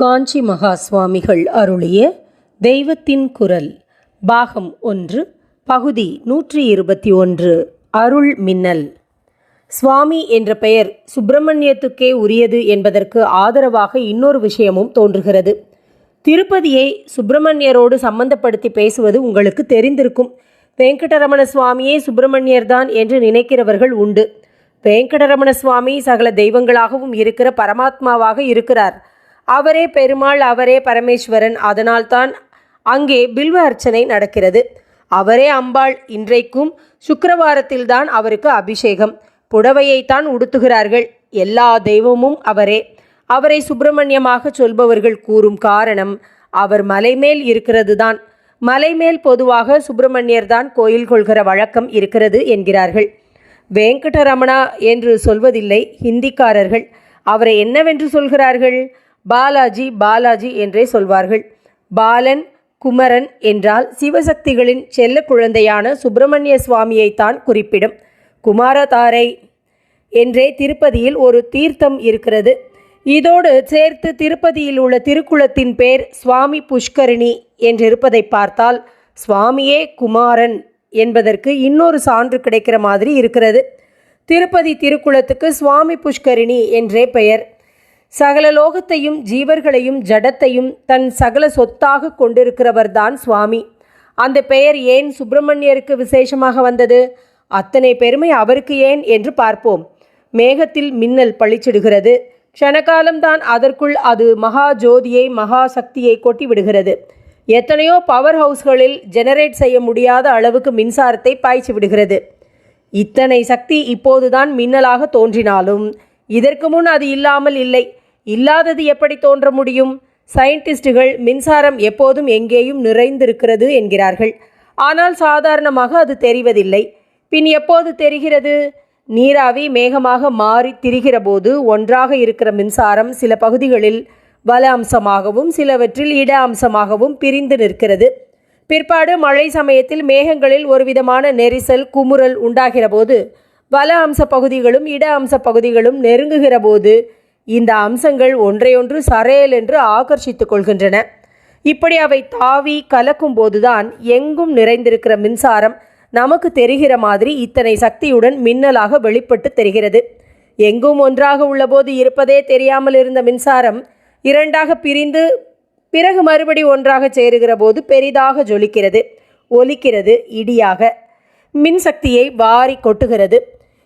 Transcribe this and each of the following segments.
காஞ்சி மகா சுவாமிகள் அருளிய தெய்வத்தின் குரல் பாகம் ஒன்று பகுதி நூற்றி இருபத்தி ஒன்று அருள் மின்னல். சுவாமி என்ற பெயர் சுப்பிரமணியத்துக்கே உரியது என்பதற்கு ஆதரவாக இன்னொரு விஷயமும் தோன்றுகிறது. திருப்பதியை சுப்பிரமணியரோடு சம்பந்தப்படுத்தி பேசுவது உங்களுக்கு தெரிந்திருக்கும். வெங்கடரமண சுவாமியே சுப்பிரமணியர்தான் என்று நினைக்கிறவர்கள் உண்டு. வெங்கடரமண சுவாமி சகல தெய்வங்களாகவும் இருக்கிற பரமாத்மாவாக இருக்கிறார். அவரே பெருமாள் அவரே பரமேஸ்வரன். அதனால்தான் அங்கே பில்வ அர்ச்சனை நடக்கிறது. அவரே அம்பாள். இன்றைக்கும் சுக்கரவாரத்தில்தான் அவருக்கு அபிஷேகம். புடவையைத்தான் உடுத்துகிறார்கள். எல்லா தெய்வமும் அவரே. அவரை சுப்பிரமணியமாக சொல்பவர்கள் கூறும் காரணம் அவர் மலைமேல் இருக்கிறது தான் மலைமேல் பொதுவாக சுப்பிரமணியர் தான் கோயில் கொள்கிற வழக்கம் இருக்கிறது என்கிறார்கள். வெங்கடரமணா என்று சொல்வதில்லை ஹிந்திக்காரர்கள். அவரை என்னவென்று சொல்கிறார்கள்? பாலாஜி பாலாஜி என்றே சொல்வார்கள். பாலன் குமரன் என்றால் சிவசக்திகளின் செல்ல குழந்தையான சுப்பிரமணிய சுவாமியைத்தான் குறிப்பிடும். குமாரதாரை என்றே திருப்பதியில் ஒரு தீர்த்தம் இருக்கிறது. இதோடு சேர்த்து திருப்பதியில் உள்ள திருக்குளத்தின் பேர் சுவாமி புஷ்கரிணி என்றிருப்பதை பார்த்தால் சுவாமியே குமாரன் என்பதற்கு இன்னொரு சான்று கிடைக்கிற மாதிரி இருக்கிறது. திருப்பதி திருக்குளத்துக்கு சுவாமி புஷ்கரிணி என்றே பெயர். சகல லோகத்தையும் ஜீவர்களையும் ஜடத்தையும் தன் சகல சொத்தாக கொண்டிருக்கிறவர்தான் சுவாமி. அந்த பெயர் ஏன் சுப்பிரமணியருக்கு விசேஷமாக வந்தது? அத்தனை பெருமை அவருக்கு ஏன் என்று பார்ப்போம். மேகத்தில் மின்னல் பளிச்சிடுகிறது. க்ஷணகாலம்தான் அதற்குள் அது மகா ஜோதியை மகா சக்தியை கொட்டி விடுகிறது. எத்தனையோ பவர் ஹவுஸ்களில் ஜெனரேட் செய்ய முடியாத அளவுக்கு மின்சாரத்தை பாய்ச்சி விடுகிறது. இத்தனை சக்தி இப்போதுதான் மின்னலாக தோன்றினாலும் இதற்கு முன் அது இல்லாமல் இல்லை. இல்லாதது எப்படி தோன்ற முடியும்? சயின்டிஸ்டுகள் மின்சாரம் எப்போதும் எங்கேயும் நிறைந்திருக்கிறது என்கிறார்கள். ஆனால் சாதாரணமாக அது தெரிவதில்லை. பின் எப்போது தெரிகிறது? நீராவி மேகமாக மாறி திரிகிற போது ஒன்றாக இருக்கிற மின்சாரம் சில பகுதிகளில் வல அம்சமாகவும் சிலவற்றில் இட அம்சமாகவும் பிரிந்து நிற்கிறது. பிற்பாடு மழை சமயத்தில் மேகங்களில் ஒரு விதமான நெரிசல் குமுறல் உண்டாகிற போது வல அம்ச பகுதிகளும் இட அம்ச பகுதிகளும் நெருங்குகிற போது இந்த அம்சங்கள் ஒன்றையொன்று சரையல் என்று ஆகர்ஷித்துக் கொள்கின்றன. இப்படி அவை தாவி கலக்கும் போதுதான் எங்கும் நிறைந்திருக்கிற மின்சாரம் நமக்கு தெரிகிற மாதிரி இத்தனை சக்தியுடன் மின்னலாக வெளிப்பட்டு தெரிகிறது. எங்கும் ஒன்றாக உள்ளபோது இருப்பதே தெரியாமல் இருந்த மின்சாரம் இரண்டாக பிரிந்து பிறகு மறுபடி ஒன்றாக சேருகிற போது பெரிதாக ஜொலிக்கிறது ஒலிக்கிறது இடியாக. மின்சக்தியை வாரி கொட்டுகிறது.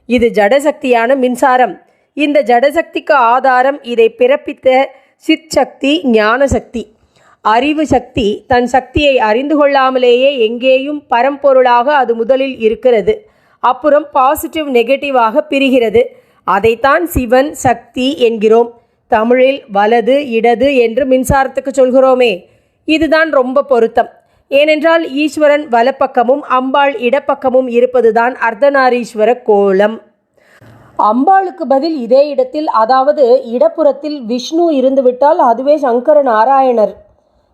இது ஜடசக்தியான மின்சாரம். இந்த ஜடசக்திக்கு ஆதாரம் இதை பிறப்பித்த சிற்சக்தி ஞானசக்தி. அறிவு சக்தி தன் சக்தியை அறிந்து கொள்ளாமலேயே எங்கேயும் பரம்பொருளாக அது முதலில் இருக்கிறது. அப்புறம் பாசிட்டிவ் நெகட்டிவாக பிரிகிறது. அதைத்தான் சிவன் சக்தி என்கிறோம். தமிழில் வலது இடது என்று மின்சாரத்துக்கு சொல்கிறோமே. இதுதான் ரொம்ப பொருத்தம். ஏனென்றால் ஈஸ்வரன் வலப்பக்கமும் அம்பாள் இடப்பக்கமும் இருப்பதுதான் அர்த்தநாரீஸ்வர கோலம். அம்பாளுக்கு பதில் இதே இடத்தில் அதாவது இடப்புறத்தில் விஷ்ணு இருந்துவிட்டால் அதுவே சங்கர நாராயணர்.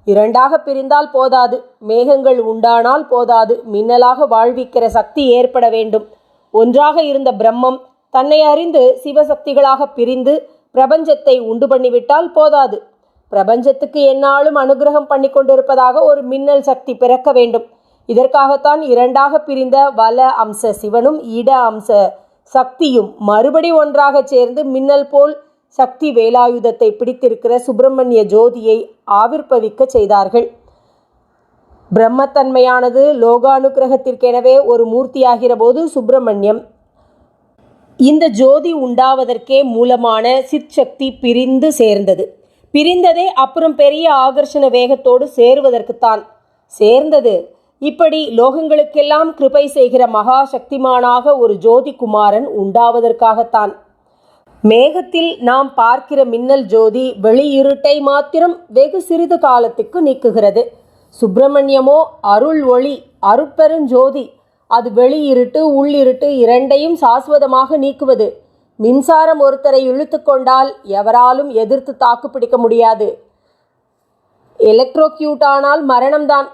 இரண்டாக பிரிந்தால் போதாது மேகங்கள் உண்டானால் போதாது மின்னலாக வாழ்விக்கிற சக்தி ஏற்பட வேண்டும். ஒன்றாக இருந்த பிரம்மம் தன்னை அறிந்து சிவசக்திகளாக பிரிந்து பிரபஞ்சத்தை உண்டு பண்ணிவிட்டால் போதாது. பிரபஞ்சத்துக்கு என்னாலும் அனுகிரகம் பண்ணி கொண்டிருப்பதாக ஒரு மின்னல் சக்தி பிறக்க வேண்டும். இதற்காகத்தான் இரண்டாக பிரிந்த வல அம்ச சிவனும் இட அம்ச சக்தியும் மறுபடி ஒன்றாக சேர்ந்து மின்னல் போல் சக்தி வேலாயுதத்தை பிடித்திருக்கிற சுப்பிரமணிய ஜோதியை ஆவிர்ப்பவிக்க செய்தார்கள். பிரம்மத்தன்மையானது லோகானுகிரகத்திற்கெனவே ஒரு மூர்த்தியாகிற போது சுப்பிரமணியம் இந்த ஜோதி உண்டாவதற்கே மூலமான சிற்சக்தி பிரிந்து சேர்ந்தது. பிரிந்ததே அப்புறம் பெரிய ஆகர்ஷண வேகத்தோடு சேருவதற்குத்தான். சேர்ந்தது இப்படி லோகங்களுக்கெல்லாம் கிருபை செய்கிற மகா சக்திமானாக ஒரு ஜோதி குமாரன் உண்டாவதற்காகத்தான். மேகத்தில் நாம் பார்க்கிற மின்னல் ஜோதி வெளியிருட்டை மாத்திரம் வெகு சிறிது காலத்துக்கு நீக்குகிறது. சுப்பிரமணியமோ அருள் ஒளி அருட்பெருஞ்சோதி அது வெளியிருட்டு உள்ளிருட்டு இரண்டையும் சாஸ்வதமாக நீக்குவது. மின்சாரம் ஒருத்தரை இழுத்து கொண்டால் எவராலும் எதிர்த்து தாக்கு பிடிக்க முடியாது. எலக்ட்ரோக்யூட் ஆனால் மரணம்தான்.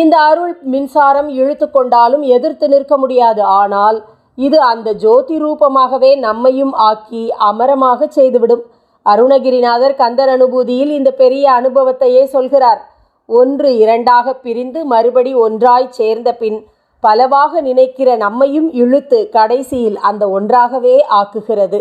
இந்த அருள் மின்சாரம் இழுத்து கொண்டாலும் எதிர்த்து நிற்க முடியாது. ஆனால் இது அந்த ஜோதி ரூபமாகவே நம்மையும் ஆக்கி அமரமாக செய்துவிடும். அருணகிரிநாதர் கந்தர் அனுபூதியில் இந்த பெரிய அனுபவத்தையே சொல்கிறார். ஒன்று இரண்டாக பிரிந்து மறுபடி ஒன்றாய் சேர்ந்த பின் பலவாக நினைக்கிற நம்மையும் இழுத்து கடைசியில் அந்த ஒன்றாகவே ஆக்குகிறது.